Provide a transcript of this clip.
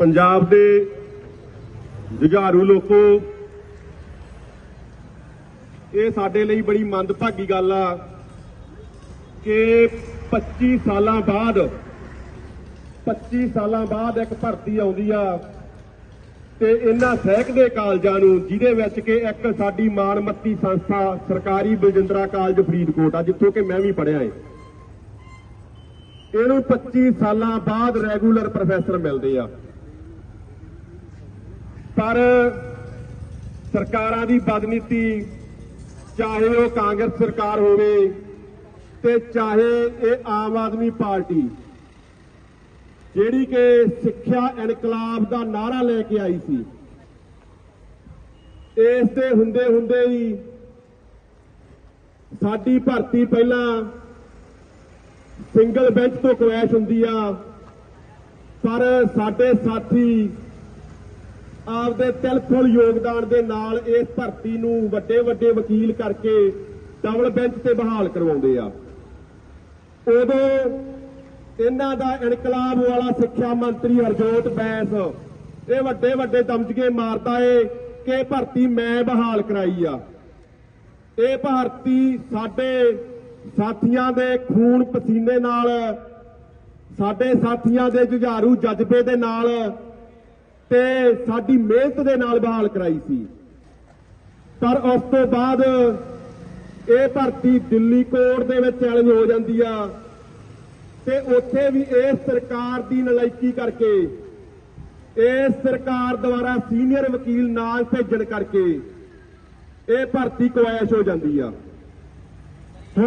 ਪੰਜਾਬ ਦੇ ਜੁਝਾਰੂ ਲੋਕੋ, ਇਹ ਸਾਡੇ ਲਈ ਬੜੀ ਮੰਦਭਾਗੀ ਗੱਲ ਆ ਕਿ 25 ਸਾਲਾਂ ਬਾਅਦ 25 ਸਾਲਾਂ ਬਾਅਦ ਇੱਕ ਭਰਤੀ ਆਉਂਦੀ ਆ ਤੇ ਇਹਨਾਂ ਸਹਿਕ ਦੇ ਕਾਲਜਾਂ ਨੂੰ, ਜਿਹਦੇ ਵਿੱਚ ਕਿ ਇੱਕ ਸਾਡੀ ਮਾਣਮੱਤੀ ਸੰਸਥਾ ਸਰਕਾਰੀ ਬਲਜਿੰਦਰਾ ਕਾਲਜ ਫਰੀਦਕੋਟ ਆ, ਜਿੱਥੋਂ ਕਿ ਮੈਂ ਵੀ ਪੜ੍ਹਿਆ ਏ। ਇਹਨੂੰ 25 ਸਾਲਾਂ ਬਾਅਦ ਰੈਗੂਲਰ ਪ੍ਰੋਫੈਸਰ ਮਿਲਦੇ ਆ। ਪਰ ਸਰਕਾਰਾਂ ਦੀ ਬਦਨੀਤੀ, ਚਾਹੇ ਉਹ ਕਾਂਗਰਸ ਸਰਕਾਰ ਹੋਵੇ ਤੇ ਚਾਹੇ ਇਹ ਆਮ ਆਦਮੀ ਪਾਰਟੀ, ਜਿਹੜੀ ਕਿ ਸਿੱਖਿਆ ਇਨਕਲਾਬ ਦਾ ਨਾਰਾ ਲੈ ਕੇ ਆਈ ਸੀ, ਇਸ ਦੇ ਹੁੰਦੇ ਹੁੰਦੇ ਹੀ ਸਾਡੀ ਭਰਤੀ ਪਹਿਲਾਂ ਸਿੰਗਲ ਬੈਂਚ ਤੋਂ ਕਵੈਸ਼ ਹੁੰਦੀ ਆ, ਪਰ ਸਾਡੇ ਸਾਥੀ ਆਪਦੇ ਤਿਲਫੁਲ ਯੋਗਦਾਨ ਦੇ ਨਾਲ ਇਸ ਭਰਤੀ ਨੂੰ ਵੱਡੇ ਵੱਡੇ ਵਕੀਲ ਕਰਕੇ ਡਬਲ ਬੈਂਚ ਤੇ ਬਹਾਲ ਕਰਵਾਉਂਦੇ ਆ। ਉਦੋਂ ਇਹਨਾਂ ਦਾ ਇਨਕਲਾਬ ਵਾਲਾ ਸਿੱਖਿਆ ਮੰਤਰੀ ਹਰਜੋਤ ਬੈਂਸ ਇਹ ਵੱਡੇ ਵੱਡੇ ਦਮਜਗੇ ਮਾਰਦਾ ਏ ਕਿ ਭਰਤੀ ਮੈਂ ਬਹਾਲ ਕਰਾਈ ਆ। ਇਹ ਭਰਤੀ ਸਾਡੇ ਸਾਥੀਆਂ ਦੇ ਖੂਨ ਪਸੀਨੇ ਨਾਲ, ਸਾਡੇ ਸਾਥੀਆਂ ਦੇ ਜੁਝਾਰੂ ਜਜ਼ਬੇ ਦੇ ਨਾਲ ਤੇ ਸਾਡੀ ਮਿਹਨਤ ਦੇ ਨਾਲ ਬਹਾਲ ਕਰਾਈ ਸੀ। ਪਰ ਉਸ ਤੋਂ ਬਾਅਦ ਇਹ ਭਰਤੀ ਦਿੱਲੀ ਕੋਰਟ ਦੇ ਵਿੱਚ ਚੈਲੰਜ ਹੋ ਜਾਂਦੀ ਆ ਤੇ ਉੱਥੇ ਵੀ ਇਸ ਸਰਕਾਰ ਦੀ ਨਲਾਇਕੀ ਕਰਕੇ ਇਸ ਸਰਕਾਰ ਦੁਆਰਾ ਸੀਨੀਅਰ ਵਕੀਲ ਨਾਲ ਭੇਜਣ ਕਰਕੇ ਇਹ ਭਰਤੀ ਕੁਐਸ਼ ਹੋ ਜਾਂਦੀ ਆ।